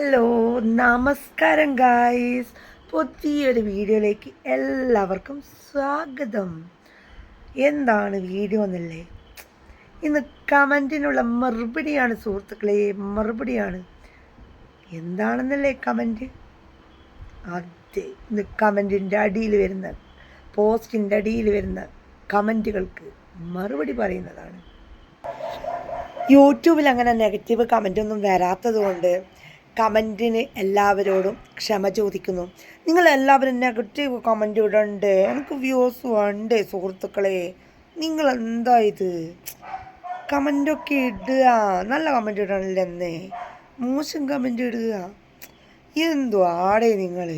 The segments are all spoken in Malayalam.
ഹലോ നമസ്കാരം ഗായ്സ് പുതിയൊരു വീഡിയോയിലേക്ക് എല്ലാവർക്കും സ്വാഗതം. എന്താണ് വീഡിയോ എന്നല്ലേ? ഇന്ന് കമന്റിനുള്ള മറുപടിയാണ് സുഹൃത്തുക്കളെ മറുപടിയാണ്. എന്താണെന്നല്ലേ കമന്റ് അതെ ഇന്ന് കമന്റിന്റെ അടിയിൽ വരുന്ന പോസ്റ്റിന്റെ അടിയിൽ വരുന്ന കമന്റുകൾക്ക് മറുപടി പറയുന്നതാണ്. യൂട്യൂബിൽ അങ്ങനെ നെഗറ്റീവ് കമന്റ് ഒന്നും വരാത്തത് കൊണ്ട് കമന്റിന് എല്ലാവരോടും ക്ഷമ ചോദിക്കുന്നു. നിങ്ങൾ എല്ലാവരും നെഗറ്റീവ് കമന്റ് ഇടണ്ടേ എനിക്ക് വ്യൂസ് വേണ്ടേ സുഹൃത്തുക്കളെ? നിങ്ങൾ എന്താ ഇത് കമന്റൊക്കെ ഇടുക. നല്ല കമന്റ് ഇടണില്ലെന്നേ മോശം കമന്റ് ഇടുക. എന്തോ ആടേ നിങ്ങൾ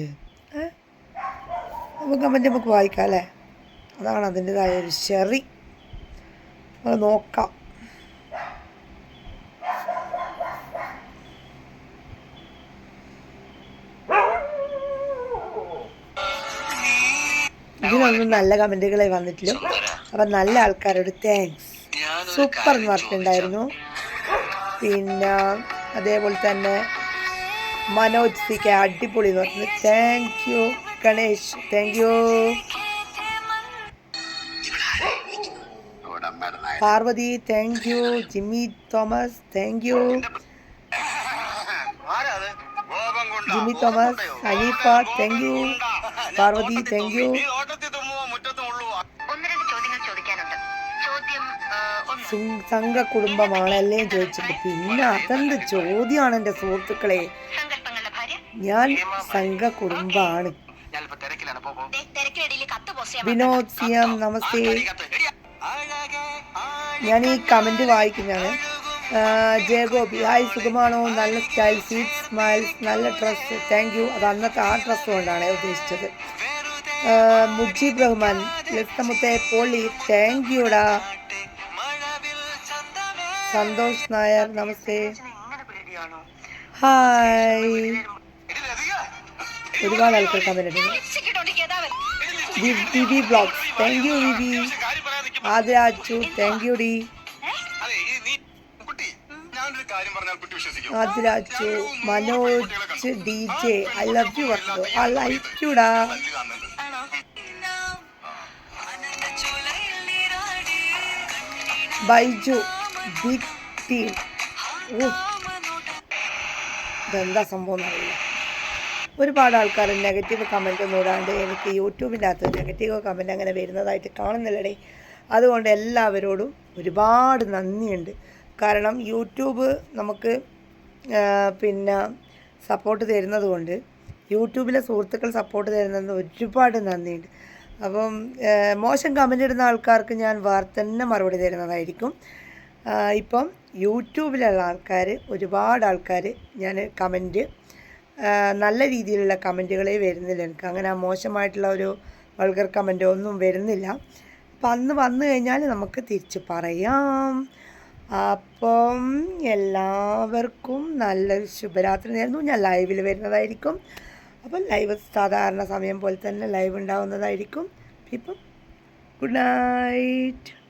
അപ്പോൾ കമന്റ് നമുക്ക് വായിക്കാം അല്ലേ? അതാണ് അതിന്റെതായ ഒരു ശെറി നോക്കാം. ഇതിനൊന്നും നല്ല കമന്റുകളെ വന്നിട്ടില്ല. അപ്പം നല്ല ആൾക്കാരോട് താങ്ക്സ് സൂപ്പർ എന്ന് പറഞ്ഞിട്ടുണ്ടായിരുന്നു. പിന്നെ അതേപോലെ തന്നെ മനോജ് സി കെ അടിപൊളി എന്ന് പറഞ്ഞു thank you Ganesh. Thank you Parvathy thank you Jimmy Thomas thank you Jimmy Thomas Haneefa thank you Parvathy thank you സംഘ കുടുംബമാണല്ലേ ചോദിച്ചിട്ട് പിന്നെ അതെന്ത് ചോദ്യമാണ് എന്റെ സുഹൃത്തുക്കളെ? ഞാൻ സംഘ കുടുംബാണ് വിനോദ് സിയാം എം നമസ്തേ. ഞാൻ ഈ കമന്റ് വായിക്കുന്നതാണ്. ജയഗോപി ഹായ് സുഖമാണോ? നല്ല സ്റ്റൈൽ സ്വീറ്റ് സ്മൈൽസ് നല്ല ഡ്രസ്സ്. Thank you. അത് അന്നത്തെ ആ ഡ്രസ്സ് കൊണ്ടാണ് ഉദ്ദേശിച്ചത്. മുജീബ് റഹ്മാൻ ലളിതമുത്തെ പോളി താങ്ക് യുടാ. സന്തോഷ് നായർ നമസ്തേ? ഹായ് ഒരുപാട് ആൾക്കാർ ബ്ലോഗ്സ് താങ്ക് യു വിവി ആദിരാജു താങ്ക് യു ഡി അതെ, നീ കുട്ടി, ഞാനൊരു കാര്യം പറഞ്ഞാൽ കുട്ടി വിശ്വസിക്കും. Adiraju Manoj D J I love you I like യുടാ Baiju big team ഇതെന്താ സംഭവം എന്നറിയില്ല. ഒരുപാട് ആൾക്കാർ നെഗറ്റീവ് കമന്റ് ഒന്നും ഇടാണ്ട് എനിക്ക് യൂട്യൂബിന്റെ അകത്ത് നെഗറ്റീവ് കമന്റ് അങ്ങനെ വരുന്നതായിട്ട് കാണുന്നില്ലടേ. അതുകൊണ്ട് എല്ലാവരോടും ഒരുപാട് നന്ദിയുണ്ട്. കാരണം യൂട്യൂബ് നമുക്ക് പിന്നെ സപ്പോർട്ട് തരുന്നത് കൊണ്ട് യൂട്യൂബിലെ സുഹൃത്തുക്കൾ സപ്പോർട്ട് തരുന്നതിന് ഒരുപാട് നന്ദിയുണ്ട്. അപ്പം മോശം കമന്റ് ഇടുന്ന ആൾക്കാർക്ക് ഞാൻ വാർത്ത തന്നെ മറുപടി തരുന്നതായിരിക്കും. ഇപ്പം യൂട്യൂബിലുള്ള ആൾക്കാർ ഒരുപാട് ആൾക്കാർ ഞാൻ കമന്റ് നല്ല രീതിയിലുള്ള കമന്റുകളേ വരുന്നില്ല എനിക്ക്. അങ്ങനെ മോശമായിട്ടുള്ള ഒരു വൾഗർ കമന്റോ ഒന്നും വരുന്നില്ല. അപ്പം അന്ന് വന്നു കഴിഞ്ഞാൽ നമുക്ക് തിരിച്ച് പറയാം. അപ്പം എല്ലാവർക്കും നല്ലൊരു ശുഭരാത്രി നേരുന്നു. ഞാൻ ലൈവിൽ വരുന്നതായിരിക്കും. അപ്പം ലൈവ് സാധാരണ സമയം പോലെ തന്നെ ലൈവ് ഉണ്ടാവുന്നതായിരിക്കും. ഇപ്പം ഗുഡ് നൈറ്റ്.